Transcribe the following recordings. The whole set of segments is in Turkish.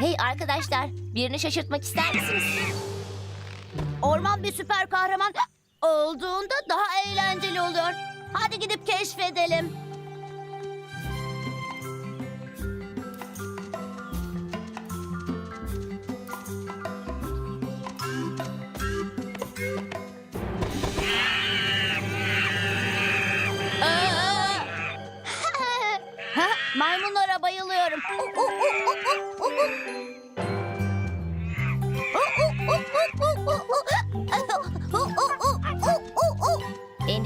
Hey arkadaşlar, birini şaşırtmak ister misiniz? Orman bir süper kahraman olduğunda daha eğlenceli oluyor. Hadi gidip keşfedelim.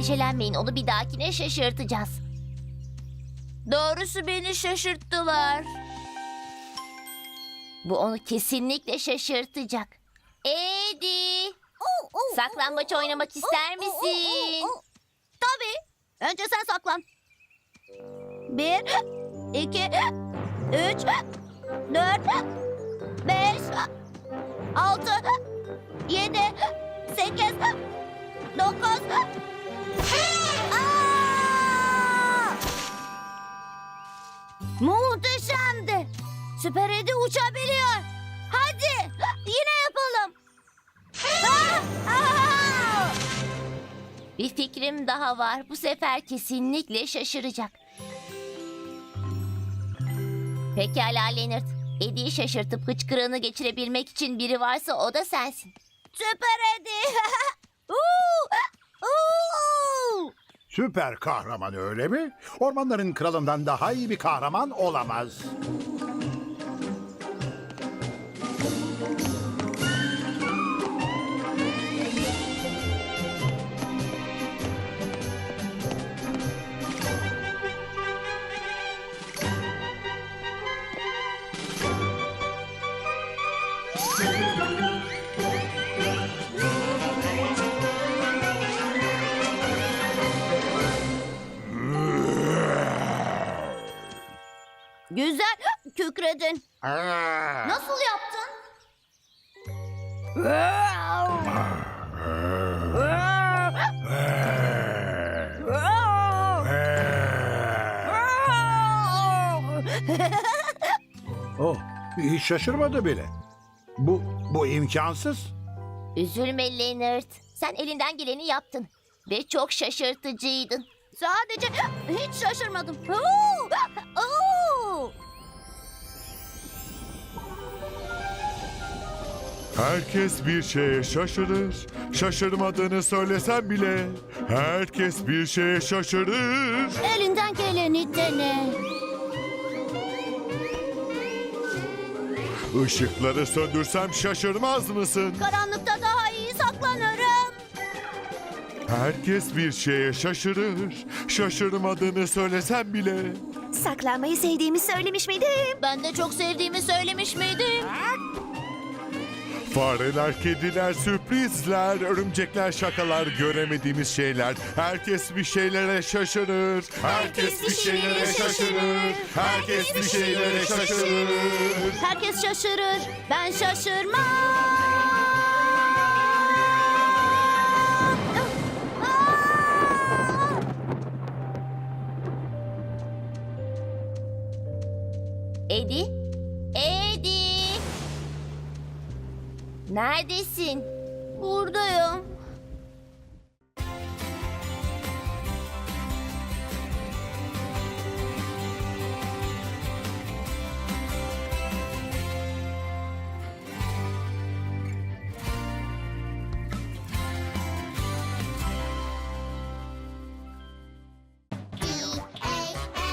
Endişelenmeyin, onu bir dahakine şaşırtacağız. Doğrusu beni şaşırttılar. Bu onu kesinlikle şaşırtacak. Edi, saklambaç oynamak ister misin? Tabii. Önce sen saklan. Bir, iki, üç, dört, beş, altı, yedi, sekiz, dokuz. Muhteşemdi. Süper Edi uçabiliyor. Hadi yine yapalım. Bir fikrim daha var. Bu sefer kesinlikle şaşıracak. Pekala Leonard. Edi'yi şaşırtıp hıçkırığını geçirebilmek için biri varsa o da sensin. Süper Edi. Süper kahraman öyle mi? Ormanların kralından daha iyi bir kahraman olamaz. Güzel kükredin. Nasıl yaptın? Oh, hiç şaşırmadı bile. Bu, bu imkansız. Üzülme Leonard. Sen elinden geleni yaptın. Ve çok şaşırtıcıydın. Sadece hiç şaşırmadım. Oo! Oo! Herkes bir şeye şaşırır. Şaşırmadığını söylesem bile herkes bir şeye şaşırır. Elinden geleni dene. Işıkları söndürsem şaşırmaz mısın? Karanlıkta daha iyi saklanırım. Herkes bir şeye şaşırır. Şaşırmadığını söylesem bile Saklanmayı sevdiğimi söylemiş miydim? Ben de çok sevdiğimi söylemiş miydim? Fareler, kediler, sürprizler, örümcekler, şakalar, göremediğimiz şeyler. Herkes bir şeylere şaşırır. Herkes bir şeylere şaşırır. Herkes bir şeylere şaşırır. Herkes şaşırır. Ben şaşırmam. Edi? Edi! Neredesin? Buradayım.